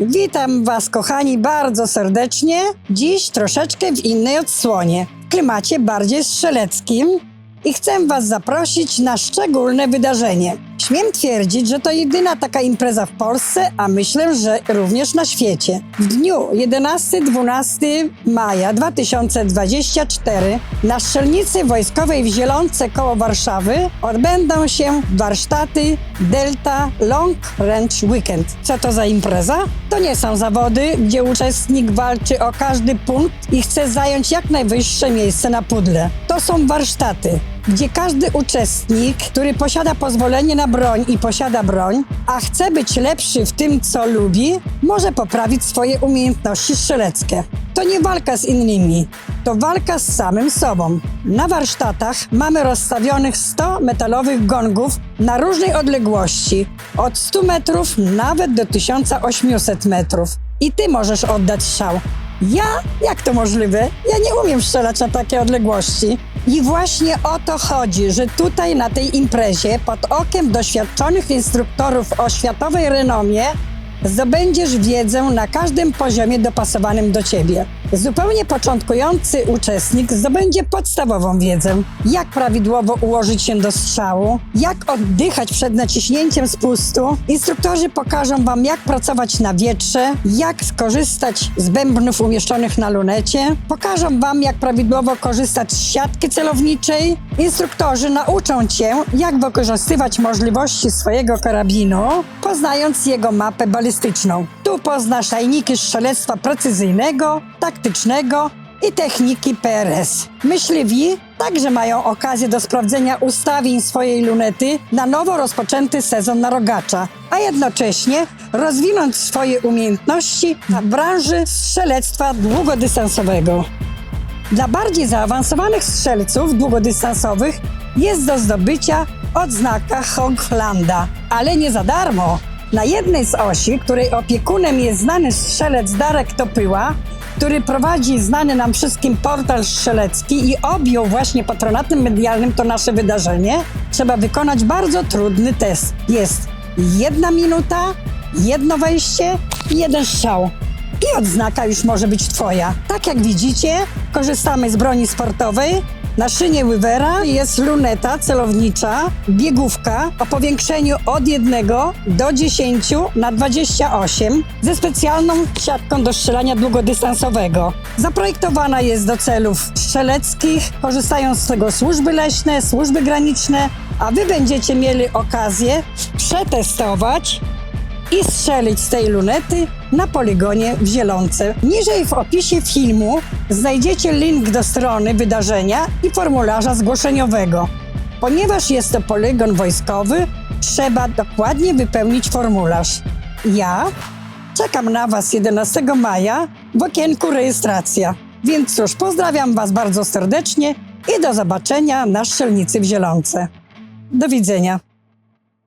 Witam Was, kochani, bardzo serdecznie. Dziś troszeczkę w innej odsłonie, w klimacie bardziej strzeleckim i chcę Was zaprosić na szczególne wydarzenie. Śmiem twierdzić, że to jedyna taka impreza w Polsce, a myślę, że również na świecie. W dniu 11-12 maja 2024 na strzelnicy wojskowej w Zielonce koło Warszawy odbędą się warsztaty Delta Long Range Weekend. Co to za impreza? To nie są zawody, gdzie uczestnik walczy o każdy punkt i chce zająć jak najwyższe miejsce na pudle. To są warsztaty, gdzie każdy uczestnik, który posiada pozwolenie na broń i posiada broń, a chce być lepszy w tym, co lubi, może poprawić swoje umiejętności strzeleckie. To nie walka z innymi, to walka z samym sobą. Na warsztatach mamy rozstawionych 100 metalowych gongów na różnej odległości, od 100 metrów nawet do 1800 metrów. I ty możesz oddać strzał. Ja? Jak to możliwe? Ja nie umiem strzelać na takie odległości. I właśnie o to chodzi, że tutaj na tej imprezie pod okiem doświadczonych instruktorów o światowej renomie zdobędziesz wiedzę na każdym poziomie dopasowanym do ciebie. Zupełnie początkujący uczestnik zdobędzie podstawową wiedzę, jak prawidłowo ułożyć się do strzału, jak oddychać przed naciśnięciem spustu. Instruktorzy pokażą wam, jak pracować na wietrze, jak skorzystać z bębnów umieszczonych na lunecie, pokażą wam, jak prawidłowo korzystać z siatki celowniczej. Instruktorzy nauczą cię, jak wykorzystywać możliwości swojego karabinu, poznając jego mapę balistyczną. Tu poznasz tajniki strzelectwa precyzyjnego, taktycznego i techniki PRS. Myśliwi także mają okazję do sprawdzenia ustawień swojej lunety na nowo rozpoczęty sezon na rogacza, a jednocześnie rozwinąć swoje umiejętności w branży strzelectwa długodystansowego. Dla bardziej zaawansowanych strzelców długodystansowych jest do zdobycia odznaka Hoglanda, ale nie za darmo. Na jednej z osi, której opiekunem jest znany strzelec Darek Topyła, który prowadzi znany nam wszystkim portal strzelecki i objął właśnie patronatem medialnym to nasze wydarzenie, trzeba wykonać bardzo trudny test. Jest jedna minuta, jedno wejście jeden strzał i odznaka już może być Twoja. Tak jak widzicie, korzystamy z broni sportowej. Na szynie Wivera jest luneta celownicza, biegówka o powiększeniu od 1 do 10 na 28 ze specjalną siatką do strzelania długodystansowego. Zaprojektowana jest do celów strzeleckich, korzystają z tego służby leśne, służby graniczne, a Wy będziecie mieli okazję przetestować i strzelić z tej lunety na poligonie w Zielonce. Niżej w opisie filmu znajdziecie link do strony wydarzenia i formularza zgłoszeniowego. Ponieważ jest to poligon wojskowy, trzeba dokładnie wypełnić formularz. Ja czekam na Was 11 maja w okienku rejestracja. Więc cóż, pozdrawiam Was bardzo serdecznie i do zobaczenia na strzelnicy w Zielonce. Do widzenia.